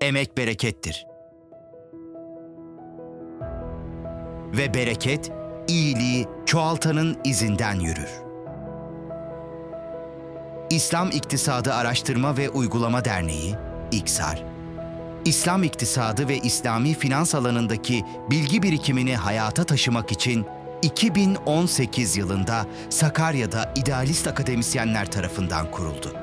Emek berekettir. Ve bereket, iyiliği çoğaltanın izinden yürür. İslam İktisadı Araştırma ve Uygulama Derneği, İKSAR, İslam iktisadı ve İslami finans alanındaki bilgi birikimini hayata taşımak için 2018 yılında Sakarya'da idealist akademisyenler tarafından kuruldu.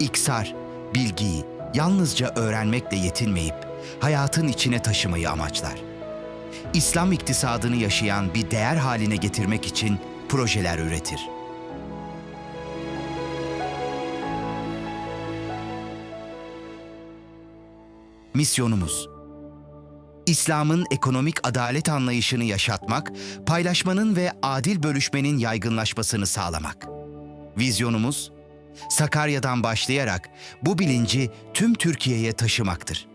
İksar, bilgiyi yalnızca öğrenmekle yetinmeyip hayatın içine taşımayı amaçlar. İslam iktisadını yaşayan bir değer haline getirmek için projeler üretir. Misyonumuz İslam'ın ekonomik adalet anlayışını yaşatmak, paylaşmanın ve adil bölüşmenin yaygınlaşmasını sağlamak. Vizyonumuz, Sakarya'dan başlayarak bu bilinci tüm Türkiye'ye taşımaktır.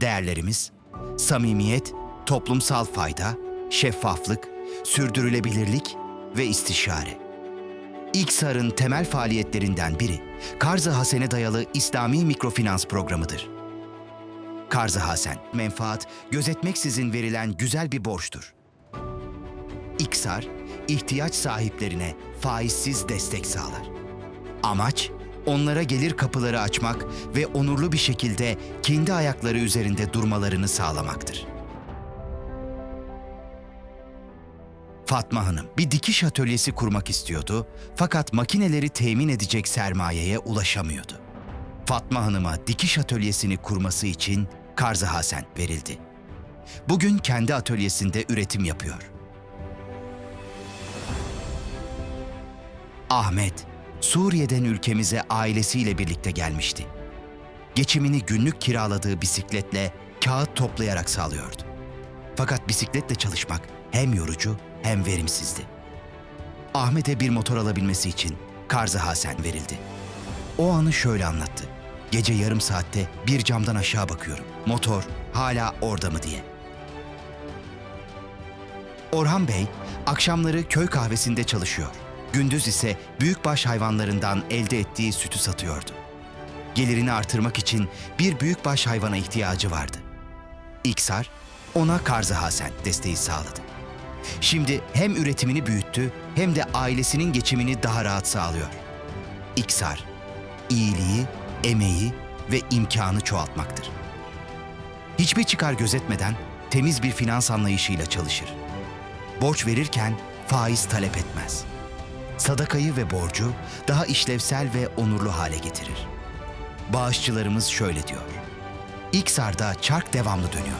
Değerlerimiz, samimiyet, toplumsal fayda, şeffaflık, sürdürülebilirlik ve istişare. İKSAR'ın temel faaliyetlerinden biri, Karz-ı Hasene dayalı İslami mikrofinans programıdır. Karz-ı Hasen, menfaat gözetmeksizin verilen güzel bir borçtur. İksar, ihtiyaç sahiplerine faizsiz destek sağlar. Amaç, onlara gelir kapıları açmak ve onurlu bir şekilde kendi ayakları üzerinde durmalarını sağlamaktır. Fatma Hanım bir dikiş atölyesi kurmak istiyordu fakat makineleri temin edecek sermayeye ulaşamıyordu. Fatma Hanım'a dikiş atölyesini kurması için Karz-ı Hasen verildi. Bugün kendi atölyesinde üretim yapıyor. Ahmet, Suriye'den ülkemize ailesiyle birlikte gelmişti. Geçimini günlük kiraladığı bisikletle kağıt toplayarak sağlıyordu. Fakat bisikletle çalışmak hem yorucu hem verimsizdi. Ahmet'e bir motor alabilmesi için Karz-ı Hasen verildi. O anı şöyle anlattı. Gece yarım saatte bir camdan aşağı bakıyorum. Motor hala orada mı diye. Orhan Bey akşamları köy kahvesinde çalışıyor. Gündüz ise büyükbaş hayvanlarından elde ettiği sütü satıyordu. Gelirini artırmak için bir büyükbaş hayvana ihtiyacı vardı. İksar ona Karz-ı Hasen desteği sağladı. Şimdi hem üretimini büyüttü hem de ailesinin geçimini daha rahat sağlıyor. İksar, iyiliği, emeği ve imkanı çoğaltmaktır. Hiçbir çıkar gözetmeden temiz bir finans anlayışıyla çalışır. Borç verirken faiz talep etmez. Sadakayı ve borcu daha işlevsel ve onurlu hale getirir. Bağışçılarımız şöyle diyor. İksar'da çark devamlı dönüyor.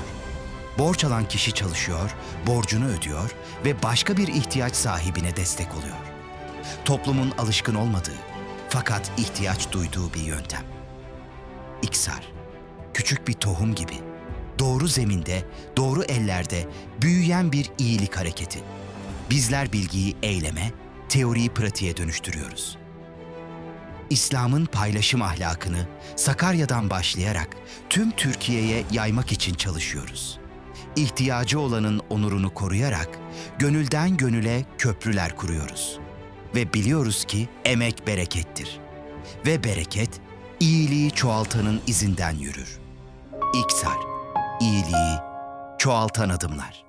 Borç alan kişi çalışıyor, borcunu ödüyor ve başka bir ihtiyaç sahibine destek oluyor. Toplumun alışkın olmadığı fakat ihtiyaç duyduğu bir yöntem. İksar, küçük bir tohum gibi, doğru zeminde, doğru ellerde büyüyen bir iyilik hareketi. Bizler bilgiyi eyleme, teoriyi pratiğe dönüştürüyoruz. İslam'ın paylaşım ahlakını Sakarya'dan başlayarak tüm Türkiye'ye yaymak için çalışıyoruz. İhtiyacı olanın onurunu koruyarak gönülden gönüle köprüler kuruyoruz. Ve biliyoruz ki emek berekettir. Ve bereket iyiliği çoğaltanın izinden yürür. İksar, iyiliği çoğaltan adımlar.